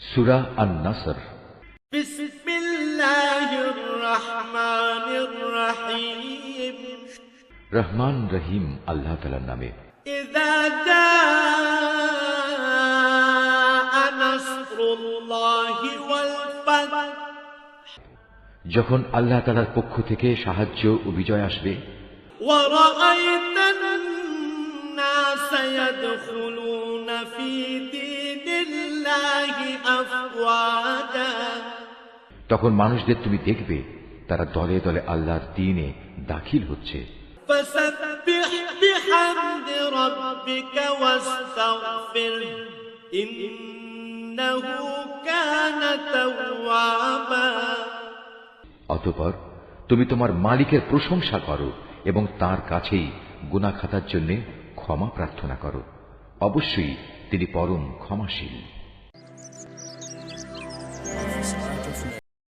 সুরা আন নাসর بسم الله الرحمن الرحيم রহমান রহিম আল্লাহ তালার নামে إذا جاء نصر الله والفتح যখন আল্লাহ তালার পক্ষ থেকে সাহায্য ও বিজয় আসবে ورأيت الناس يدخلون في دين الله أفواجا তখন মানুষদের তুমি দেখবে তারা দলে দলে আল্লাহর দিনে দাখিল হচ্ছে। অতপর তুমি তোমার মালিকের প্রশংসা করো এবং তার কাছেই গুণা খাতার জন্য ক্ষমা প্রার্থনা করো। অবশ্যই তিনি পরম ক্ষমাশীল।